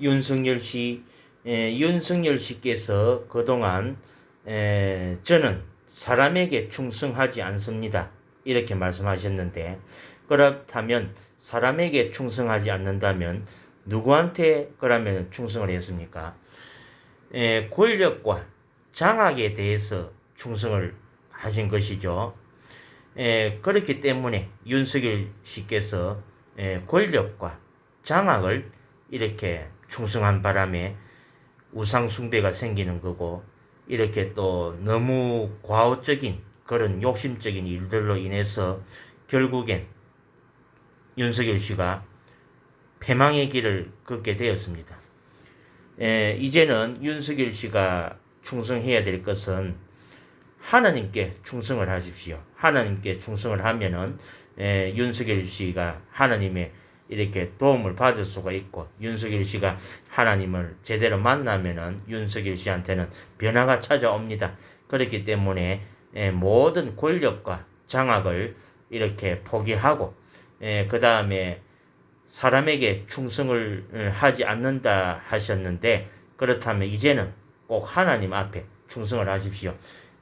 윤석열 씨, 에, 윤석열 씨께서 그동안 에, 저는 사람에게 충성하지 않습니다. 이렇게 말씀하셨는데 그렇다면 사람에게 충성하지 않는다면 누구한테 그러면 충성을 했습니까? 에, 권력과 장악에 대해서 충성을 하신 것이죠. 에, 그렇기 때문에 윤석열 씨께서 에, 권력과 장악을 이렇게 충성한 바람에 우상숭배가 생기는 거고 이렇게 또 너무 과오적인 그런 욕심적인 일들로 인해서 결국엔 윤석열 씨가 패망의 길을 걷게 되었습니다. 에, 이제는 윤석열 씨가 충성해야 될 것은 하나님께 충성을 하십시오. 하나님께 충성을 하면은 에, 윤석열 씨가 하나님의 이렇게 도움을 받을 수가 있고 윤석열 씨가 하나님을 제대로 만나면은 윤석열 씨한테는 변화가 찾아옵니다. 그렇기 때문에 에, 모든 권력과 장악을 이렇게 포기하고 그 다음에 사람에게 충성을 하지 않는다 하셨는데 그렇다면 이제는 꼭 하나님 앞에 충성을 하십시오.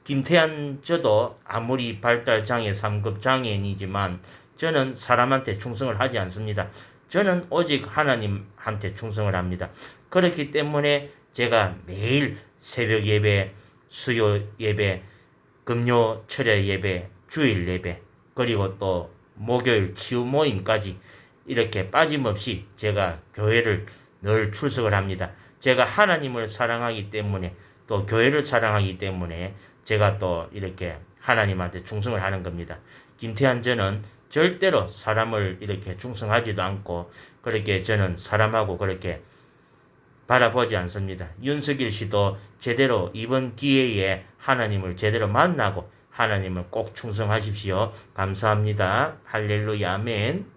김태한 저도 아무리 발달 장애 3급 장애인이지만 저는 사람한테 충성을 하지 않습니다. 저는 오직 하나님한테 충성을 합니다. 그렇기 때문에 제가 매일 새벽 예배, 수요 예배, 금요 철야 예배, 주일 예배, 그리고 또 목요일 치유 모임까지 이렇게 빠짐없이 제가 교회를 늘 출석을 합니다. 제가 하나님을 사랑하기 때문에 또 교회를 사랑하기 때문에 제가 또 이렇게 하나님한테 충성을 하는 겁니다. 김태한 저는 절대로 사람을 이렇게 충성하지도 않고 그렇게 저는 사람하고 그렇게 바라보지 않습니다. 윤석일 씨도 제대로 이번 기회에 하나님을 제대로 만나고 하나님을 꼭 충성하십시오. 감사합니다. 할렐루야, 아멘.